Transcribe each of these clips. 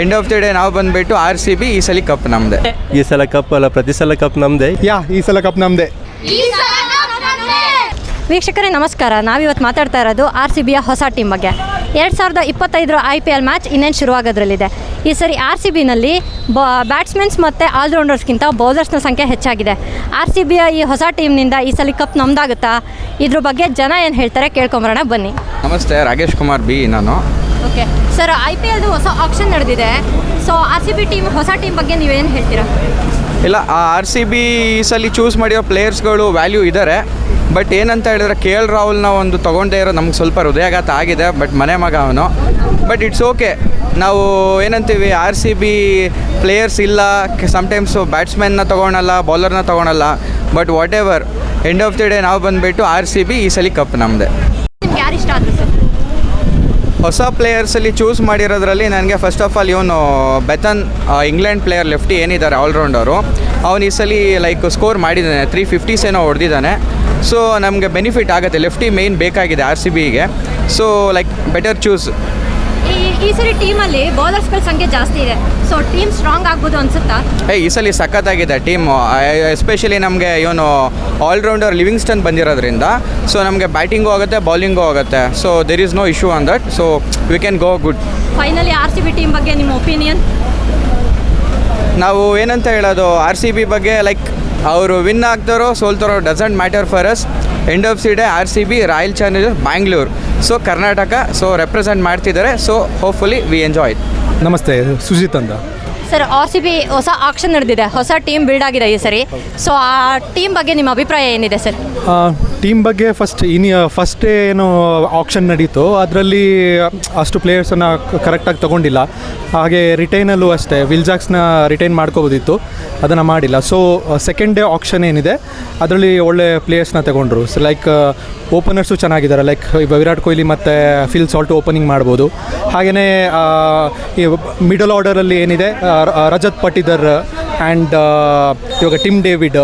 End of the day ನಾವು ಬಂದ್ಬಿಟ್ಟು R C B ಈ ಸಲ ಕಪ್ ನಮ್ದೆ. ಈ ಸಲ ಕಪ್ ಅಲ್ಲ ಪ್ರತಿ ಸಲ ಕಪ್ ನಮ್ದೆ? ಯಾ ಈ ಸಲ ಕಪ್ ನಮ್ದೆ. ವೀಕ್ಷಕರೇ ನಮಸ್ಕಾರ. ನಾವಿವತ್ತು ಮಾತಾಡ್ತಾ ಇರೋದು ಆರ್ ಸಿ ಬಿಯ ಹೊಸ ಟೀಮ್ ಬಗ್ಗೆ. ಎರಡು ಸಾವಿರದ ಇಪ್ಪತ್ತೈದರ ಐ ಪಿ ಎಲ್ ಮ್ಯಾಚ್ ಇನ್ನೇನು ಶುರುವಾಗೋದ್ರಲ್ಲಿದೆ. ಈ ಸರಿ ಆರ್ ಸಿ ಬಿನಲ್ಲಿ ಬ್ಯಾಟ್ಸ್ಮನ್ಸ್ ಮತ್ತು ಆಲ್ರೌಂಡರ್ಸ್ಗಿಂತ ಬೌಲರ್ಸ್ನ ಸಂಖ್ಯೆ ಹೆಚ್ಚಾಗಿದೆ. ಆರ್ ಸಿ ಬಿಯ ಈ ಹೊಸ ಟೀಮ್ನಿಂದ ಈ ಸಲ ಕಪ್ ನಮ್ದಾಗುತ್ತಾ? ಇದ್ರ ಬಗ್ಗೆ ಜನ ಏನು ಹೇಳ್ತಾರೆ ಕೇಳ್ಕೊಂಬರೋಣ ಬನ್ನಿ. ನಮಸ್ತೆ ರಾಕೇಶ್ ಕುಮಾರ್ ಬಿ ನಾನು. ಓಕೆ ಸರ್ ಐ ಪಿ ಎಲ್ದು ಹೊಸ ಆಪ್ಷನ್ ನಡೆದಿದೆ. So R C B team ಹೊಸ ಟೀಮ್ ಬಗ್ಗೆ ನೀವೇನು ಹೇಳ್ತೀರಾ? ಇಲ್ಲ, ಆ ಆರ್ ಸಿ ಬಿ ಸಲ ಚೂಸ್ ಮಾಡಿರೋ ಪ್ಲೇಯರ್ಸ್ಗಳು ವ್ಯಾಲ್ಯೂ ಇದ್ದಾರೆ ಬಟ್ ಏನಂತ ಹೇಳಿದ್ರೆ ಕೆ ಎಲ್ ರಾಹುಲ್ನ ಒಂದು ತೊಗೊಂಡೇ ಇರೋ ನಮ್ಗೆ ಸ್ವಲ್ಪ ಹೃದಯಾಘಾತ ಆಗಿದೆ. ಬಟ್ ಮನೆ ಮಗ ಅವನು. ಬಟ್ ಇಟ್ಸ್ ಓಕೆ ನಾವು ಏನಂತೀವಿ ಆರ್ ಸಿ ಬಿ ಪ್ಲೇಯರ್ಸ್ ಇಲ್ಲ. ಸಮ್ಟೈಮ್ಸು ಬ್ಯಾಟ್ಸ್ಮನ್ನ ತೊಗೊಳಲ್ಲ ಬೌಲರ್ನ ತೊಗೊಳಲ್ಲ. But whatever end of the day ನಾವು ಬಂದುಬಿಟ್ಟು ಆರ್ ಸಿ ಬಿ ಈ ಸಲ ಕಪ್ ನಮ್ಮದೇ ನಿಮ್ಗೆ ಯಾರು ಇಷ್ಟ ಆದ್ರು ಸರ್ ಹೊಸ ಪ್ಲೇಯರ್ಸಲ್ಲಿ ಚೂಸ್ ಮಾಡಿರೋದ್ರಲ್ಲಿ ನನಗೆ ಫಸ್ಟ್ ಆಫ್ ಆಲ್ ಇವನು ಬೆತನ್ ಇಂಗ್ಲೆಂಡ್ ಪ್ಲೇಯರ್ ಲೆಫ್ಟಿ ಏನಿದ್ದಾರೆ ಆಲ್ರೌಂಡರು ಅವನು ಈ ಸಲ ಲೈಕ್ ಸ್ಕೋರ್ ಮಾಡಿದ್ದಾನೆ. ತ್ರೀ ಫಿಫ್ಟೀಸ್ ಏನೋ ಹೊಡೆದಿದ್ದಾನೆ. ಸೊ ನಮಗೆ ಬೆನಿಫಿಟ್ ಆಗುತ್ತೆ. ಲೆಫ್ಟಿ ಮೇಯ್ನ್ ಬೇಕಾಗಿದೆ ಆರ್ ಸಿ ಬಿಗೆ ಸೊ ಲೈಕ್ ಬೆಟರ್ ಚೂಸ್ ಈ ಈ ಸರಿ ಟೀಮಲ್ಲಿ ಬೌಲರ್ಸ್ಗಳ ಸಂಖ್ಯೆ ಜಾಸ್ತಿ ಇದೆ. ಸೊ ಟೀಮ್ ಸ್ಟ್ರಾಂಗ್ ಆಗ್ಬೋದು ಅನ್ಸುತ್ತಾ? ಏ ಈ ಸಲ ಸಖತ್ತಾಗಿದೆ ಟೀಮ್ ಎಸ್ಪೆಷಲಿ ನಮಗೆ ಇವನು ಆಲ್ರೌಂಡರ್ ಲಿವಿಂಗ್ಸ್ಟನ್ ಬಂದಿರೋದ್ರಿಂದ. ಸೊ ನಮಗೆ ಬ್ಯಾಟಿಂಗು ಆಗುತ್ತೆ ಬೌಲಿಂಗು ಆಗುತ್ತೆ. So there is no issue on that so we can go good finally R C B team ಬಗ್ಗೆ ನಿಮ್ಮ ಒಪಿನಿಯನ್ ನಾವು ಏನಂತ ಹೇಳೋದು ಆರ್ ಸಿ ಬಿ ಬಗ್ಗೆ ಲೈಕ್ ಅವರು ವಿನ್ ಆಗ್ತಾರೋ ಸೋಲ್ತಾರೋ doesn't matter for us end of the day R C B royal challengers Bangalore so Karnataka so represent ಮಾಡ್ತಿದ್ದಾರೆ. So hopefully we enjoy ನಮಸ್ತೆ ಸುಜಿತ್ ಅಂತ. ಸರ್ ಆರ್ ಸಿ ಬಿ ಹೊಸ auction ನಡೆದಿದೆ. ಹೊಸ team build ಆಗಿದೆ ಈ ಸರಿ. ಸೊ ಆ ಟೀಮ್ ಬಗ್ಗೆ ನಿಮ್ಮ ಅಭಿಪ್ರಾಯ ಏನಿದೆ ಸರ್? ಟೀಮ್ ಬಗ್ಗೆ ಫಸ್ಟ್ ಇನ್ ಫಸ್ಟ್ ಏನು ಆಕ್ಷನ್ ನಡೀತು. ಅದರಲ್ಲಿ ಅಷ್ಟು ಪ್ಲೇಯರ್ಸನ್ನು ಕರೆಕ್ಟಾಗಿ ತೊಗೊಂಡಿಲ್ಲ. ಹಾಗೆ ರಿಟೈನಲ್ಲೂ ಅಷ್ಟೇ ವಿಲ್ಜಾಕ್ಸ್ನ ರಿಟೈನ್ ಮಾಡ್ಕೋಬೋದಿತ್ತು. ಅದನ್ನು ಮಾಡಿಲ್ಲ. ಸೊ ಸೆಕೆಂಡ್ ಡೇ ಆಕ್ಷನ್ ಏನಿದೆ, ಅದರಲ್ಲಿ ಒಳ್ಳೆ ಪ್ಲೇಯರ್ಸ್ನ ತಗೊಂಡ್ರು. ಸೊ ಲೈಕ್ ಓಪನರ್ಸು ಚೆನ್ನಾಗಿದ್ದಾರೆ. ಲೈಕ್ ವಿರಾಟ್ ಕೊಹ್ಲಿ ಮತ್ತು ಫಿಲ್ ಸಾಲ್ಟ್ ಓಪನಿಂಗ್ ಮಾಡ್ಬೋದು. ಹಾಗೆಯೇ ಈ ಮಿಡಲ್ ಆರ್ಡರಲ್ಲಿ ಏನಿದೆ ರಜತ್ ಪಟಿದರ್ ಆ್ಯಂಡ್ ಇವಾಗ ಟಿಮ್ ಡೇವಿಡ್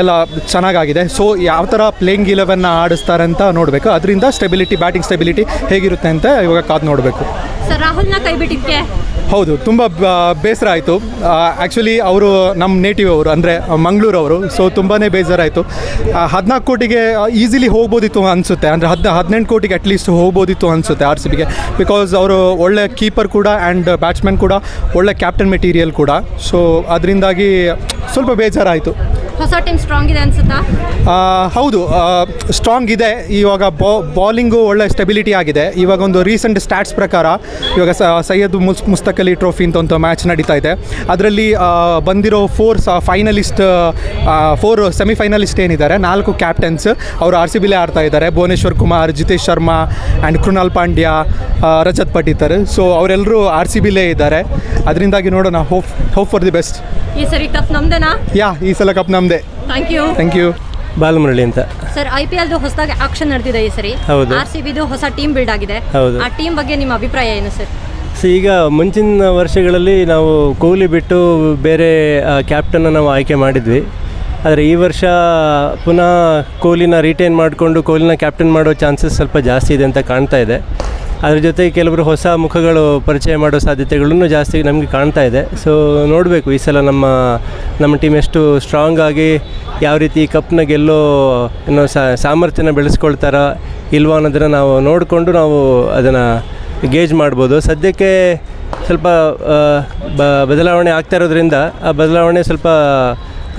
ಎಲ್ಲ ಚೆನ್ನಾಗಾಗಿದೆ. ಸೊ ಯಾವ ಥರ ಪ್ಲೇಯಿಂಗ್ ಇಲೆವೆನ್ನ ಆಡಿಸ್ತಾರೆ ಅಂತ ನೋಡಬೇಕು. ಅದರಿಂದ ಸ್ಟೆಬಿಲಿಟಿ ಬ್ಯಾಟಿಂಗ್ ಸ್ಟೆಬಿಲಿಟಿ ಹೇಗಿರುತ್ತೆ ಅಂತ ಇವಾಗ ಕಾದು ನೋಡಬೇಕು. ಸರ್, ರಾಹುಲ್ನ ಹೌದು, ತುಂಬ ಬೇಸರ ಆಯಿತು. ಆ್ಯಕ್ಚುಲಿ ಅವರು ನಮ್ಮ ನೇಟಿವ್ ಅವರು, ಅಂದರೆ ಮಂಗಳೂರು ಅವರು ಸೊ ತುಂಬಾ ಬೇಜಾರಾಯಿತು. ಹದಿನಾಲ್ಕು ಕೋಟಿಗೆ ಈಸಿಲಿ ಹೋಗ್ಬೋದಿತ್ತು ಅನಿಸುತ್ತೆ. ಅಂದರೆ ಹದ್ ಹದಿನೆಂಟು ಕೋಟಿಗೆ ಅಟ್ಲೀಸ್ಟ್ ಹೋಗ್ಬೋದಿತ್ತು ಅನಿಸುತ್ತೆ ಆರ್ ಸಿ ಬಿಗೆ ಬಿಕಾಸ್ ಅವರು ಒಳ್ಳೆ ಕೀಪರ್ ಕೂಡ ಆ್ಯಂಡ್ ಬ್ಯಾಟ್ಸ್ಮನ್ ಕೂಡ, ಒಳ್ಳೆ ಕ್ಯಾಪ್ಟನ್ ಮೆಟೀರಿಯಲ್ ಕೂಡ. ಸೊ ಅದರಿಂದಾಗಿ ಸ್ವಲ್ಪ ಬೇಜಾರಾಯಿತು. ಹೊಸ ಟೀಮ್ ಸ್ಟ್ರಾಂಗ್ ಇದೆ ಅನ್ಸುತ್ತಾ? ಹೌದು. ಸ್ಟ್ರಾಂಗ್ ಇದೆ. ಇವಾಗ ಬಾಲಿಂಗು ಒಳ್ಳೆ ಸ್ಟೆಬಿಲಿಟಿ ಆಗಿದೆ. ಇವಾಗ ಒಂದು ರೀಸೆಂಟ್ ಸ್ಟ್ಯಾಟ್ಸ್ ಪ್ರಕಾರ, ಇವಾಗ ಸೈಯದ್ ಮುಸ್ ಮುಸ್ತಕ್ ಅಲಿ ಟ್ರೋಫಿ ಅಂತ ಒಂದು ಮ್ಯಾಚ್ ನಡೀತಾ ಇದೆ. ಅದರಲ್ಲಿ ಬಂದಿರೋ ಫೋರ್ ಫೈನಲಿಸ್ಟ್ ಫೋರ್ ಸೆಮಿಫೈನಲಿಸ್ಟ್ ಏನಿದ್ದಾರೆ, ನಾಲ್ಕು ಕ್ಯಾಪ್ಟನ್ಸ್ ಅವರು ಆರ್ ಸಿ ಬಿಲೇ ಆಡ್ತಾ ಇದ್ದಾರೆ. ಭುವನೇಶ್ವರ್ ಕುಮಾರ್, ಜಿತೇಶ್ ಶರ್ಮಾ ಆ್ಯಂಡ್ ಕೃಣಾಲ್ ಪಾಂಡ್ಯ ರಜತ್ ಪಟಿತರ್ ಸೊ ಅವರೆಲ್ಲರೂ ಆರ್ ಸಿ ಬಿಲೇ ಇದ್ದಾರೆ. ಅದರಿಂದಾಗಿ ನೋಡೋಣ. Hope hope for the best ಈ ಸರಿ ಟಫ್ ನಮ್ದೇನಾ? ಯಾ ಈ ಸಲ ಕಪ್ ನಮ್ದೇ. Thank you thank you Balamurali ಅಂತ. ಸರ್ ಐ ಪಿ ಎಲ್ ಹೊಸದಾಗಿ ಆಕ್ಷನ್ ನಡೆದಿದೆ ಈ ಸರಿ. ಹೌದು. ಆರ್ ಸಿ ಬಿದು ಹೊಸ ಟೀಮ್ ಬಿಲ್ಡ್ ಆಗಿದೆ. ಹೌದು. ಆ ಟೀಮ್ ಬಗ್ಗೆ ನಿಮ್ಮ ಅಭಿಪ್ರಾಯ ಏನು ಸರ್ ಸೊ ಈಗ ಮುಂಚಿನ ವರ್ಷಗಳಲ್ಲಿ ನಾವು ಕೊಹ್ಲಿ ಬಿಟ್ಟು ಬೇರೆ ಕ್ಯಾಪ್ಟನ್ನ ನಾವು ಆಯ್ಕೆ ಮಾಡಿದ್ವಿ. ಆದರೆ ಈ ವರ್ಷ ಪುನಃ ಕೊಹ್ಲಿನ ರಿಟೈನ್ ಮಾಡಿಕೊಂಡು ಕೊಹ್ಲಿನ ಕ್ಯಾಪ್ಟನ್ ಮಾಡೋ ಚಾನ್ಸಸ್ ಸ್ವಲ್ಪ ಜಾಸ್ತಿ ಇದೆ ಅಂತ ಕಾಣ್ತಾ ಇದೆ. ಅದ್ರ ಜೊತೆಗೆ ಕೆಲವರು ಹೊಸ ಮುಖಗಳು ಪರಿಚಯ ಮಾಡೋ ಸಾಧ್ಯತೆಗಳನ್ನು ಜಾಸ್ತಿ ನಮಗೆ ಕಾಣ್ತಾ ಇದೆ. ಸೊ ನೋಡಬೇಕು ಈ ಸಲ ನಮ್ಮ ನಮ್ಮ ಟೀಮ್ ಎಷ್ಟು ಸ್ಟ್ರಾಂಗ್ ಆಗಿ ಯಾವ ರೀತಿ ಕಪ್ನ ಗೆಲ್ಲೋ, ಏನೋ ಸಾಮರ್ಥ್ಯನ ಬೆಳೆಸ್ಕೊಳ್ತಾರ ಇಲ್ವಾ ಅನ್ನೋದನ್ನು ನಾವು ನೋಡಿಕೊಂಡು ನಾವು ಅದನ್ನು ಗೇಜ್ ಮಾಡ್ಬೋದು. ಸದ್ಯಕ್ಕೆ ಸ್ವಲ್ಪ ಬದಲಾವಣೆ ಆಗ್ತಾ ಇರೋದ್ರಿಂದ ಆ ಬದಲಾವಣೆ ಸ್ವಲ್ಪ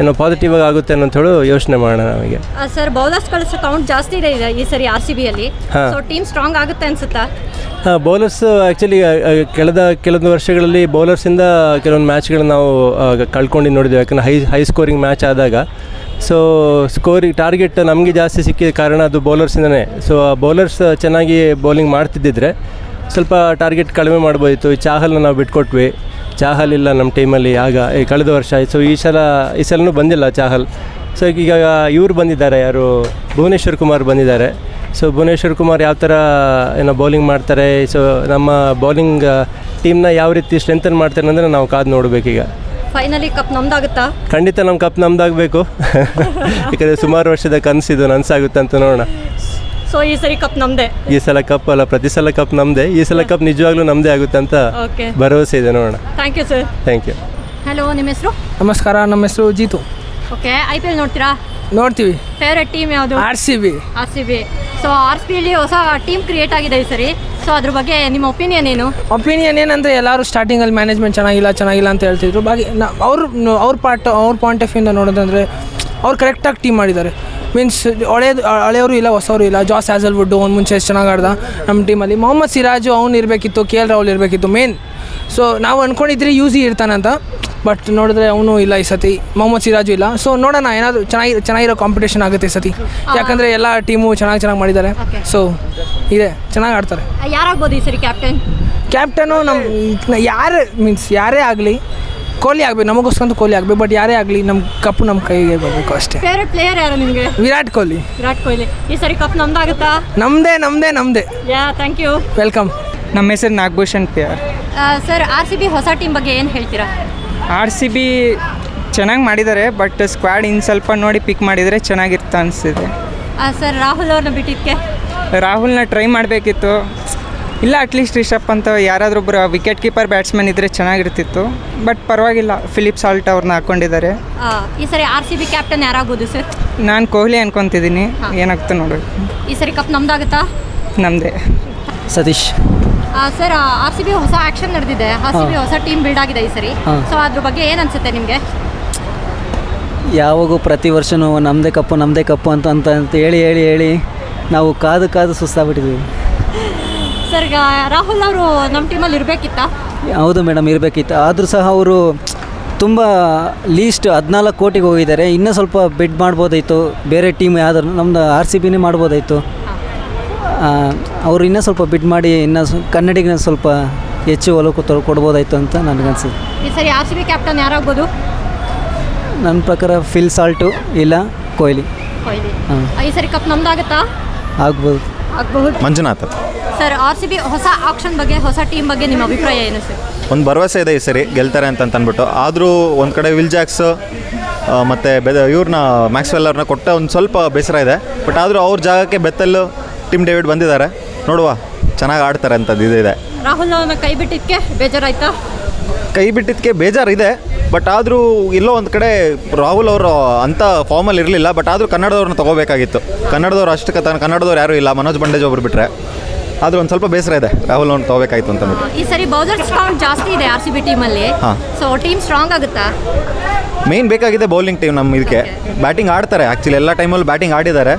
ಏನೋ ಪಾಸಿಟಿವ್ ಆಗಿ ಆಗುತ್ತೆ ಅನ್ನೋ ಹೇಳಿ ಯೋಚನೆ ಮಾಡೋಣ ನಮಗೆ. ಸರ್ ಬೌಲರ್ಸ್ಗಳ ಕೌಂಟ್ ಜಾಸ್ತಿ ಇದೆ ಈ ಸರಿ ಆರ್ ಸಿ ಬಿಯಲ್ಲಿ. ಸೊ ಟೀಮ್ ಸ್ಟ್ರಾಂಗ್ ಆಗುತ್ತೆ ಅನ್ಸುತ್ತಾ? ಹಾಂ ಬೌಲರ್ಸ್ ಆ್ಯಕ್ಚುಲಿ ಕಳೆದ ಕೆಲವೊಂದು ವರ್ಷಗಳಲ್ಲಿ ಬೌಲರ್ಸಿಂದ ಕೆಲವೊಂದು ಮ್ಯಾಚ್ಗಳನ್ನ ನಾವು ಕಳ್ಕೊಂಡು ನೋಡಿದ್ದೇವೆ. ಯಾಕಂದರೆ ಹೈ ಹೈ ಸ್ಕೋರಿಂಗ್ ಮ್ಯಾಚ್ ಆದಾಗ. ಸೊ ಸ್ಕೋರಿಂಗ್ ಟಾರ್ಗೆಟ್ ನಮಗೆ ಜಾಸ್ತಿ ಸಿಕ್ಕಿದ ಕಾರಣ ಅದು ಬೌಲರ್ಸಿಂದನೇ ಸೊ ಆ ಬೌಲರ್ಸ್ ಚೆನ್ನಾಗಿ ಬೌಲಿಂಗ್ ಮಾಡ್ತಿದ್ದಿದ್ರೆ ಸ್ವಲ್ಪ ಟಾರ್ಗೆಟ್ ಕಡಿಮೆ ಮಾಡ್ಬೋದಿತ್ತು. ಈ ಚಾಹಲ್ನ ನಾವು ಬಿಟ್ಕೊಟ್ವಿ. ಚಾಹಲ್ ಇಲ್ಲ ನಮ್ಮ ಟೀಮಲ್ಲಿ ಆಗ ಈ ಕಳೆದ ವರ್ಷ. ಸೊ ಈ ಸಲ ಈ ಸಲನೂ ಬಂದಿಲ್ಲ ಚಾಹಲ್. ಸೊ ಈಗ ಇವ್ರು ಬಂದಿದ್ದಾರೆ ಯಾರು? ಭುವನೇಶ್ವರ್ ಕುಮಾರ್ ಬಂದಿದ್ದಾರೆ. ಸೊ ಭುವನೇಶ್ವರ್ ಕುಮಾರ್ ಯಾವ ಥರ ಏನೋ ಬೌಲಿಂಗ್ ಮಾಡ್ತಾರೆ? ಸೊ ನಮ್ಮ ಬೌಲಿಂಗ್ ಟೀಮ್ನ ಯಾವ ರೀತಿ ಸ್ಟ್ರೆಂಥನ್ ಮಾಡ್ತಾರೆ ಅಂದರೆ ನಾವು ಕಾದು ನೋಡಬೇಕೀಗ. ಫೈನಲಿ ಕಪ್ ನಮ್ದಾಗುತ್ತಾ? ಖಂಡಿತ ನಮ್ಮ ಕಪ್ ನಮ್ದಾಗಬೇಕು. ಯಾಕಂದರೆ ಸುಮಾರು ವರ್ಷದ ಕನಸಿದು ನನಸಾಗುತ್ತೆ ಅಂತ ನೋಡೋಣ. ಸೊ ಈ ಸರಿ ಕಪ್ ನಮ್ದೇ. ಈ ಸಲ ಕಪ್ ಅಲ್ಲ ಪ್ರತಿ ಸಲ ಕಪ್ ನಮ್ದೇ. ಈ ಸಲ ಕಪ್ ನಿಜವಾಗ್ಲೂ ನಮ್ದೇ ಆಗುತ್ತೆ ಅಂತ ಓಕೆ ಭರವಸೆ ಇದೆ ನೋಡೋಣ. Thank you sir thank you hello ನಿಮ್ಮ ಹೆಸರು? ನಮಸ್ಕಾರ ನಮ್ಮ ಹೆಸರು Jeetu. Okay I P L ನೋಡ್ತೀರಾ? ನೋಡ್ತೀವಿ. ಫೇವ್ರೆಟ್ ಟೀಮ್ ಯಾವುದು? R C B R C B so R C ಬಿಲಿ ಹೊಸ ಟೀಮ್ ಕ್ರಿಯೇಟ್ ಆಗಿದೆ ಈ ಸರಿ. ಸೊ ಅದ್ರ ಬಗ್ಗೆ ನಿಮ್ಮ ಒಪಿನಿಯನ್ ಏನು? ಒಪಿನಿಯನ್ ಏನಂದರೆ ಎಲ್ಲರೂ ಸ್ಟಾರ್ಟಿಂಗಲ್ಲಿ ಮ್ಯಾನೇಜ್ಮೆಂಟ್ ಚೆನ್ನಾಗಿಲ್ಲ ಚೆನ್ನಾಗಿಲ್ಲ ಅಂತ ಹೇಳ್ತಿದ್ರು. ಬಾಗಿ ಅವ್ರ ಅವ್ರ ಪಾರ್ಟ್ ಅವ್ರ ಪಾಯಿಂಟ್ ಆಫ್ ವ್ಯೂಯಿಂದ ನೋಡೋದಂದ್ರೆ ಅವ್ರು ಕರೆಕ್ಟಾಗಿ ಟೀಮ್ ಮಾಡಿದ್ದಾರೆ. ಮೀನ್ಸ್ ಹಳೇದು ಹಳೆಯವರು ಇಲ್ಲ ಹೊಸವರು ಇಲ್ಲ. ಜಾಸ್ ವುಡ್ ಅವ್ನು ಮುಂಚೆ ಎಷ್ಟು ಚೆನ್ನಾಗಿ ಆಡ್ದ ನಮ್ಮ ಟೀಮಲ್ಲಿ ಮೊಹಮ್ಮದ್ ಸಿರಾಜು ಅವ್ನು ಇರಬೇಕಿತ್ತು ಕೆ ಎಲ್ ರಾಹುಲ್ ಇರಬೇಕಿತ್ತು ಮೇನ್ ಸೊ ನಾವು ಅಂದ್ಕೊಂಡಿದ್ರೆ ಯೂಸಿ ಇರ್ತಾನಂತ ಬಟ್ ನೋಡಿದ್ರೆ ಅವನು ಇಲ್ಲ ಈ ಸತಿ. ಮೊಹಮ್ಮದ್ ಸಿರಾಜು ಇಲ್ಲ. ಸೊ ನೋಡೋಣ ಏನಾದರೂ ಚೆನ್ನಾಗಿ ಚೆನ್ನಾಗಿರೋ ಕಾಂಪಿಟೇಷನ್ ಆಗುತ್ತೆ ಈ ಸತಿ. ಯಾಕಂದರೆ ಎಲ್ಲ ಟೀಮು ಚೆನ್ನಾಗಿ ಚೆನ್ನಾಗಿ ಮಾಡಿದ್ದಾರೆ. ಸೊ ಇದೆ. ಚೆನ್ನಾಗಿ ಆಡ್ತಾರೆ. ಯಾರಾಗ್ಬೋದು ಈ ಸರಿ ಕ್ಯಾಪ್ಟನ್ ಕ್ಯಾಪ್ಟನು ನಮ್ಮ ಯಾರು ಮೀನ್ಸ್ ಯಾರೇ ಆಗಲಿ ಕೊಹ್ಲಿ ಆಗಬೇಕು ನಮಗೋಸ್ಕರ ಕೊಹ್ಲಿ ಆಗಬೇಕು ಬಟ್ ಯಾರೇ ಆಗಲಿ ನಮ್ಮ ಕಪ್ಪು ನಮ್ಮ ಕೈಗೆ ಬರಬೇಕು ಅಷ್ಟೇ. ಫೇವ್ರೆಟ್ ಪ್ಲೇಯರ್ ಯಾರು ನಿಮಗೆ? ವಿರಾಟ್ ಕೊಹ್ಲಿ. ವಿರಾಟ್ ಕೊಹ್ಲಿ. ಈ ಸರಿ ಕಪ್ ನಮ್ದಾಗುತ್ತಾ? ನಮ್ಮದೇ ನಮ್ಮದೇ ನಮ್ಮದೇ ಯಾ ಥ್ಯಾಂಕ್ ಯು ವೆಲ್ಕಮ್ ನಮ್ಮ ಹೆಸರು Nagabhushan player R sir R C B ಹೊಸ ಟೀಮ್ ಬಗ್ಗೆ ಏನು ಹೇಳ್ತೀರಾ? ಆರ್ ಸಿ ಬಿ ಚೆನ್ನಾಗಿ ಮಾಡಿದ್ದಾರೆ ಬಟ್ ಸ್ಕ್ವಾಡ್ ಇನ್ನು ಸ್ವಲ್ಪ ನೋಡಿ ಪಿಕ್ ಮಾಡಿದರೆ ಚೆನ್ನಾಗಿರ್ತ ಅನಿಸಿದೆ ಸರ್ ರಾಹುಲ್ ಅವ್ರನ್ನ ಬಿಟ್ಟಿದ್ದಕ್ಕೆ ರಾಹುಲ್ನ ಟ್ರೈ ಮಾಡಬೇಕಿತ್ತು. ಇಲ್ಲ ಅಟ್ಲೀಸ್ಟ್ ರಿಷಬ್ ಅಂತ ಯಾರಾದರೂ ಒಬ್ಬರು ವಿಕೆಟ್ ಕೀಪರ್ ಬ್ಯಾಟ್ಸ್ಮನ್ ಇದ್ದರೆ ಚೆನ್ನಾಗಿರ್ತಿತ್ತು. ಬಟ್ ಪರವಾಗಿಲ್ಲ ಫಿಲಿಪ್ ಸಾಲ್ಟ್ ಅವ್ರನ್ನ ಹಾಕೊಂಡಿದ್ದಾರೆ. ಈ ಸರಿ ಆರ್ ಸಿ ಬಿ ಕ್ಯಾಪ್ಟನ್ ಯಾರಾಗ್ಬೋದು ಸರ್? ನಾನು ಕೊಹ್ಲಿ ಅನ್ಕೊತಿದ್ದೀನಿ. ಏನಾಗ್ತದೆ ನೋಡಬೇಕು. ಈ ಸರಿ ಕಪ್ ನಮ್ದಾಗುತ್ತಾ? ನಮ್ಮದೇ Satish. Sir R C B ಹೊಸ ಆಕ್ಷನ್ ನಡೆದಿದೆ. ಆರ್ ಸಿ ಬಿ ಹೊಸ ಟೀಮ್ ಬಿಲ್ಡ್ ಆಗಿದೆ ಈ ಸರಿ. ಸೊ ಅದ್ರ ಬಗ್ಗೆ ಏನು ಅನಿಸುತ್ತೆ ನಿಮಗೆ? ಯಾವಾಗೂ ಪ್ರತಿ ವರ್ಷವೂ ನಮ್ಮದೇ ಕಪ್ಪು ನಮ್ಮದೇ ಕಪ್ಪು ಅಂತ ಅಂತ ಅಂತ ಹೇಳಿ ಹೇಳಿ ಹೇಳಿ ನಾವು ಕಾದು ಕಾದು ಸುಸ್ತಾಗ್ಬಿಟ್ಟಿದ್ದೀವಿ. ಸರ್ ಈಗ ರಾಹುಲ್ ಅವರು ನಮ್ಮ ಟೀಮಲ್ಲಿ ಇರಬೇಕಿತ್ತ? ಹೌದು ಮೇಡಮ್ ಇರಬೇಕಿತ್ತು. ಆದರೂ ಸಹ ಅವರು ತುಂಬ ಲೀಸ್ಟ್ ಹದಿನಾಲ್ಕು ಕೋಟಿಗೆ ಹೋಗಿದ್ದಾರೆ. ಇನ್ನೂ ಸ್ವಲ್ಪ ಬೆಡ್ ಮಾಡ್ಬೋದಾಯಿತು. ಬೇರೆ ಟೀಮ್ ಯಾವ್ದಾರು ನಮ್ಮದು ಆರ್ ಸಿ ಬಿನೇ ಮಾಡ್ಬೋದಾಯಿತು. ಅವರು ಇನ್ನೂ ಸ್ವಲ್ಪ ಬಿಡ್ ಮಾಡಿ ಇನ್ನೂ ಕನ್ನಡಿಗೆ ಕನ್ನಡಿಗನ ಸ್ವಲ್ಪ ಹೆಚ್ಚು ಒಲವು ತೊಳ್ ಕೊಡ್ಬೋದಾಯ್ತು ಅಂತ ನನಗನ್ಸುತ್ತೆ ಈ ಸರಿ ಆರ್ ಸಿ ಬಿ ಕ್ಯಾಪ್ಟನ್ ಯಾರಾಗ್ಬೋದು? ನನ್ನ ಪ್ರಕಾರ ಫಿಲ್ ಸಾಲ್ಟು ಇಲ್ಲ ಕೊಹ್ಲಿ ಕೊಹ್ಲಿ ಹಾಂ. ಈ ಸರಿ ಕಪ್ ನಮ್ದಾಗುತ್ತಾ? ಆಗ್ಬೋದು. ಆಗಬಹುದು? Manjunath. Sir R C B ಹೊಸ ಆಕ್ಷನ್ ಬಗ್ಗೆ ಹೊಸ ಟೀಮ್ ಬಗ್ಗೆ ನಿಮ್ಮ ಅಭಿಪ್ರಾಯ ಏನು ಸರ್? ಒಂದು ಭರವಸೆ ಇದೆ ಈ ಸರಿ ಗೆಲ್ತಾರೆ ಅಂತ ಅಂದ್ಬಿಟ್ಟು ಆದರೂ ಒಂದು ಕಡೆ ವಿಲ್ ಜಾಕ್ಸ್ ಮತ್ತು ಬೆದ ಇವ್ರನ್ನ ಮ್ಯಾಕ್ಸ್ವೆಲ್ಲರ್ನ ಅವ್ರನ್ನ ಕೊಟ್ಟ ಒಂದು ಸ್ವಲ್ಪ ಬೇಸರ ಇದೆ. ಬಟ್ ಆದರೂ ಅವ್ರ ಜಾಗಕ್ಕೆ ಬೆತ್ತಲ್ಲು ಟಿಮ್ ಡೇವಿಡ್ ಬಂದಿದ್ದಾರೆ. ನೋಡುವ ಚೆನ್ನಾಗಿ ಆಡ್ತಾರೆ ಅಂತದ್ದು ಇದೆ ರಾಹುಲ್ ಅವನ ಕೈ ಬಿಟ್ಟಿದ್ದಕ್ಕೆ ಬೇಜಾರಾಯ್ತಾ? ಕೈ ಬಿಟ್ಟಿದ್ದಕ್ಕೆ ಬೇಜಾರಿದೆ. ಬಟ್ ಆದರೂ ಎಲ್ಲೋ ಒಂದು ಕಡೆ ರಾಹುಲ್ ಅವರು ಅಂಥ ಫಾರ್ಮಲ್ಲಿ ಇರಲಿಲ್ಲ ಬಟ್ ಆದರೂ ಕನ್ನಡದವ್ರನ್ನ ತಗೋಬೇಕಾಗಿತ್ತು. ಕನ್ನಡದವ್ರು ಅಷ್ಟು ಕತ ಕನ್ನಡದವ್ರು ಯಾರೂ ಇಲ್ಲ ಮನೋಜ್ ಬಂಡೇಜ್ ಒಬ್ರು ಬಿಟ್ಟರೆ ಆದರೂ ಒಂದು ಸ್ವಲ್ಪ ಬೇಸರ ಇದೆ ರಾಹುಲ್ ಅವ್ನು ತಗೋಬೇಕಾಯ್ತು ಅಂತ ಈ ಸರಿ ಬೌಲರ್ಸ್ ಕೌಂಟ್ ಜಾಸ್ತಿ ಇದೆ ಆರ್ ಸಿ ಬಿ ಟೀಮಲ್ಲಿ. ಸೊ ಟೀಮ್ ಸ್ಟ್ರಾಂಗ್ ಆಗುತ್ತಾ? ಮೇನ್ ಬೇಕಾಗಿದೆ ಬೌಲಿಂಗ್ ಟೀಮ್ ನಮ್ಮ ಇದಕ್ಕೆ ಬ್ಯಾಟಿಂಗ್ ಆಡ್ತಾರೆ ಆ್ಯಕ್ಚುಲಿ ಎಲ್ಲ ಟೈಮಲ್ಲಿ ಬ್ಯಾಟಿಂಗ್ ಆಡಿದ್ದಾರೆ.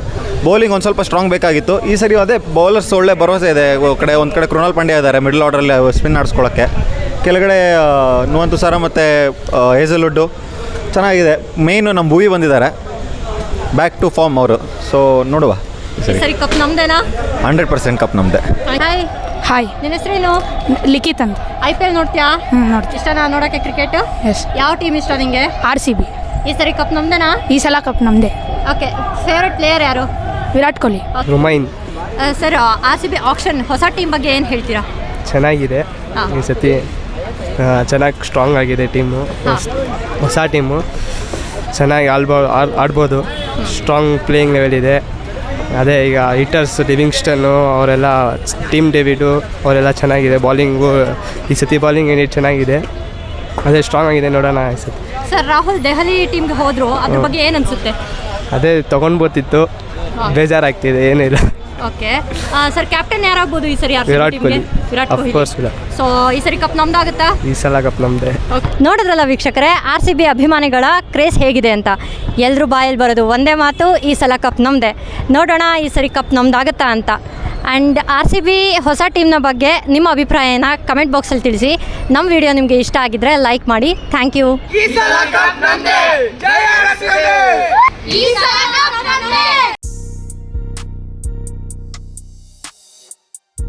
ಬೌಲಿಂಗ್ ಒಂದು ಸ್ವಲ್ಪ ಸ್ಟ್ರಾಂಗ್ ಬೇಕಾಗಿತ್ತು. ಈ ಸರಿ ಅದೇ ಬೌಲರ್ಸ್ ಒಳ್ಳೆ ಭರವಸೆ ಇದೆ ಕಡೆ ಒಂದು ಕಡೆ ಕೃಣಾಲ್ ಪಾಂಡ್ಯ ಇದ್ದಾರೆ ಮಿಡ್ಲ್ ಆರ್ಡ್ರಲ್ಲಿ ಸ್ಪಿನ್ ಆಡಿಸ್ಕೊಳ್ಳೋಕ್ಕೆ ಕೆಳಗಡೆ ನುವಂತು ಸರ ಮತ್ತು ಹೇಸಲ್ವುಡ್ಡು ಚೆನ್ನಾಗಿದೆ. ಮೇಯ್ನು ನಮ್ಮ ಭೂವಿ ಬಂದಿದ್ದಾರೆ. ಬ್ಯಾಕ್ ಟು ಫಾರ್ಮ್ ಅವರು. ಸೊ ನೋಡುವ. ಸರಿ. ಕಪ್ ನಮ್ದೇನಾ? ಹಂಡ್ರೆಡ್ ಪರ್ಸೆಂಟ್ ಕಪ್ ನಮ್ಮದೇ ಹಾಯ್ ಹಾಯ್ ನಿನ್ನ ಹೆಸರೇನು ಲಿಖಿತ್ ಅಂತ. ಐ ಪಿ ಎಲ್ ನೋಡ್ತೀಯಾ? ಹ್ಞೂ ನೋಡ್ತೀವಿ ಇಷ್ಟನಾ ನೋಡೋಕ್ಕೆ ಕ್ರಿಕೆಟ್ ಎಸ್ ಯಾವ ಟೀಮ್ ಇಷ್ಟ ನಿಂಗೆ? ಆರ್ ಸಿ ಬಿ ಈ ಸರಿ ಕಪ್ ನಮ್ದೇನಾ? ಈ ಸಲ ಕಪ್ ನಮ್ಮದೇ ಓಕೆ ಫೇವ್ರೆಟ್ ಪ್ಲೇಯರ್ ಯಾರು? Virat Kohli. ರುಮೈನ್. Sir R C B auction ಹೊಸ ಟೀಮ್ ಬಗ್ಗೆ ಏನು ಹೇಳ್ತೀರಾ? ಚೆನ್ನಾಗಿದೆ. ಈ ಸತಿ ಚೆನ್ನಾಗಿ ಸ್ಟ್ರಾಂಗ್ ಆಗಿದೆ ಟೀಮು ಹೊಸ ಟೀಮು ಚೆನ್ನಾಗಿ ಆಡ್ಬೋ ಆಡ್ಬೋದು. ಸ್ಟ್ರಾಂಗ್ ಪ್ಲೇಯಿಂಗ್ ಲೆವೆಲ್ ಇದೆ. ಅದೇ ಈಗ ಹಿಟರ್ಸ್ ಲಿವಿಂಗ್ಸ್ಟನ್ನು ಅವರೆಲ್ಲ ಟೀಮ್ ಡೇವಿಡು ಅವರೆಲ್ಲ ಚೆನ್ನಾಗಿದೆ. ಬಾಲಿಂಗು ಈ ಸತಿ ಬಾಲಿಂಗ್ ಏನಿದೆ ಚೆನ್ನಾಗಿದೆ. ಅದೇ ಸ್ಟ್ರಾಂಗ್ ಆಗಿದೆ ನೋಡೋಣ ಈ ಸತಿ. ಸರ್ ರಾಹುಲ್ ದೆಹಲಿ ಟೀಮ್ಗೆ ಹೋದ್ರು. ಅದ್ರ ಬಗ್ಗೆ ಏನು ಅನಿಸುತ್ತೆ? ಅದೇ ತೊಗೊಂಡ್ಬೋತಿತ್ತು. ಬೇಜಾರಾಗ್ತಿದೆ ಏನಿಲ್ಲ ಓಕೆ ಸರ್ ಕ್ಯಾಪ್ಟನ್ ಯಾರಾಗ್ಬೋದು ಈ ಸರಿ ವಿರಾಟ್ ಕೊಹ್ಲಿ. ವಿರಾಟ್ ಕೊಹ್ಲಿ. ಸೊ ಈ ಸರಿ ಕಪ್ ನಮ್ದಾಗುತ್ತಾ? ಈ ಸಲ ಕಪ್ ನೋಡಿದ್ರಲ್ಲ ವೀಕ್ಷಕರೇ ಆರ್ ಸಿ ಬಿ ಅಭಿಮಾನಿಗಳ ಕ್ರೇಸ್ ಹೇಗಿದೆ ಅಂತ. ಎಲ್ಲರೂ ಬಾಯಲ್ಲಿ ಬರೋದು ಒಂದೇ ಮಾತು ಈ ಸಲ ಕಪ್ ನಮ್ದೆ. ನೋಡೋಣ ಈ ಸರಿ ಕಪ್ ನಮ್ದಾಗುತ್ತಾ ಅಂತ. ಆ್ಯಂಡ್ ಆರ್ ಸಿ ಬಿ ಹೊಸ ಟೀಮ್ನ ಬಗ್ಗೆ ನಿಮ್ಮ ಅಭಿಪ್ರಾಯನ ಕಮೆಂಟ್ ಬಾಕ್ಸಲ್ಲಿ ತಿಳಿಸಿ. ನಮ್ಮ ವಿಡಿಯೋ ನಿಮಗೆ ಇಷ್ಟ ಆಗಿದ್ರೆ ಲೈಕ್ ಮಾಡಿ. ಥ್ಯಾಂಕ್ ಯು ಈ ಸಲ ಕಪ್ ನಮ್ದೇ.